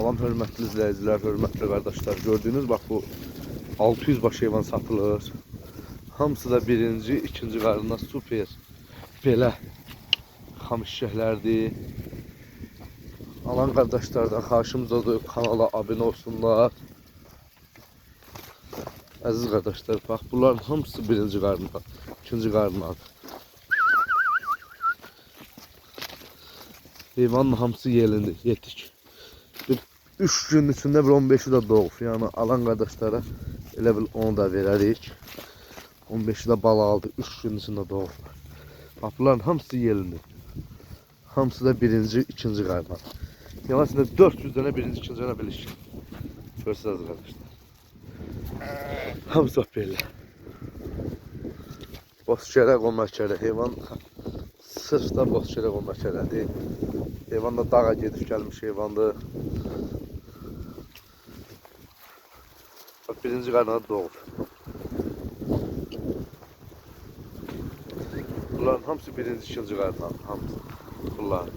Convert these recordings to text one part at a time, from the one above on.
Salam hörmətli izləyicilər, hörmətli qardaşlar. Gördüyünüz bax bu 600 baş heyvan satılır. Hamısı da birinci, ikinci qarına super. Belə xamışşəhlərdir. Alan qardaşlardan xahişimizdir kanala abunə olsunlar. Əziz qardaşlar, bax bunların hamısı birinci qarına, ikinci qarına. Heyvanın hamısı yerində, yetik. Bir 3 gün içində bir 15'i də doğub. Yəni alan qardaşlara elə bil onu da verərik. 15'i də bala aldı, 3 gün içində doğublar. Bax bunların hamısı yerində. Hamısı da birinci, ikinci qarma. Yəni aslında 400 dənə birinci, ikinci dənə bilir. Görsəniz qardaşlar. Hamısı belə. Bozkərə, qonməkərə, heyvan sırf da bozkərə, qonməkərədir. Heyvan da dağa gedib gəlmiş heyvandır. Bak birinci qarnağı doğub. Bunların hamısı birinci, ikinci qarnağı. Hamısı. Bunlar.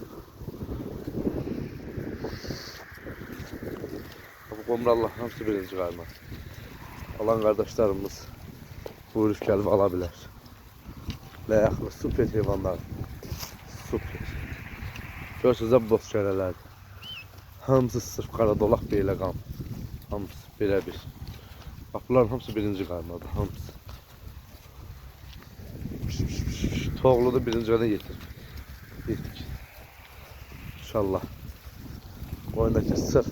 Bu qomrallah hamısı birinci qarnağı. Alan qardaşlarımız buyurub gəlib ala bilər. Ləyaqlı, super heyvanlar. Super. Görürsünüz bu boz kərələrdir. Hamısı sırf qara dolaq belə qan. Hamısı belə bir. Bax bunların hamısı birinci qarnadır, hamısı. Toğlu da birinci qana yetir. Yetik. İnşallah. Oyundakı sırf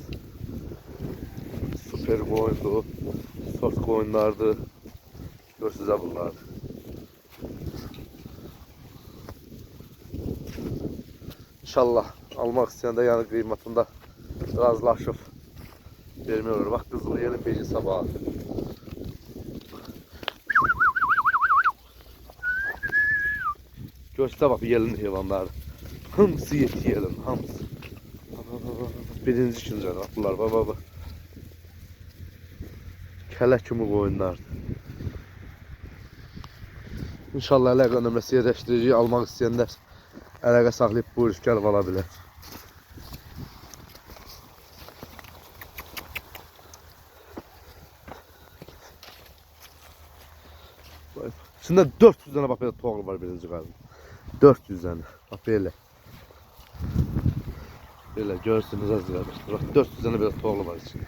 süper oyundu. Sort oyunlardı. Görürsünüz də bunlar. İnşallah almak istəyəndə yəni qiymətində razılaşıb vermək olur. Bax qızıl yerin beşi sabahı. Hamısı yeti yelin, hamısı. Bax, bax, bax, bax. Birinci, ikinci bax bunlar, bax, bax, bax. Kələ kimi qoyunlardır. İnşallah əlaqə nömrəsi yerləşdirici almaq istəyənlər əlaqə saxlayıb buyurub gəlib ala bilər. İçində 400 dənə bax belə var birinci qarın. 400 dənə. Bax belə. Belə görürsünüz az qardaşlar. Bax 400 dənə belə toğlu var içində.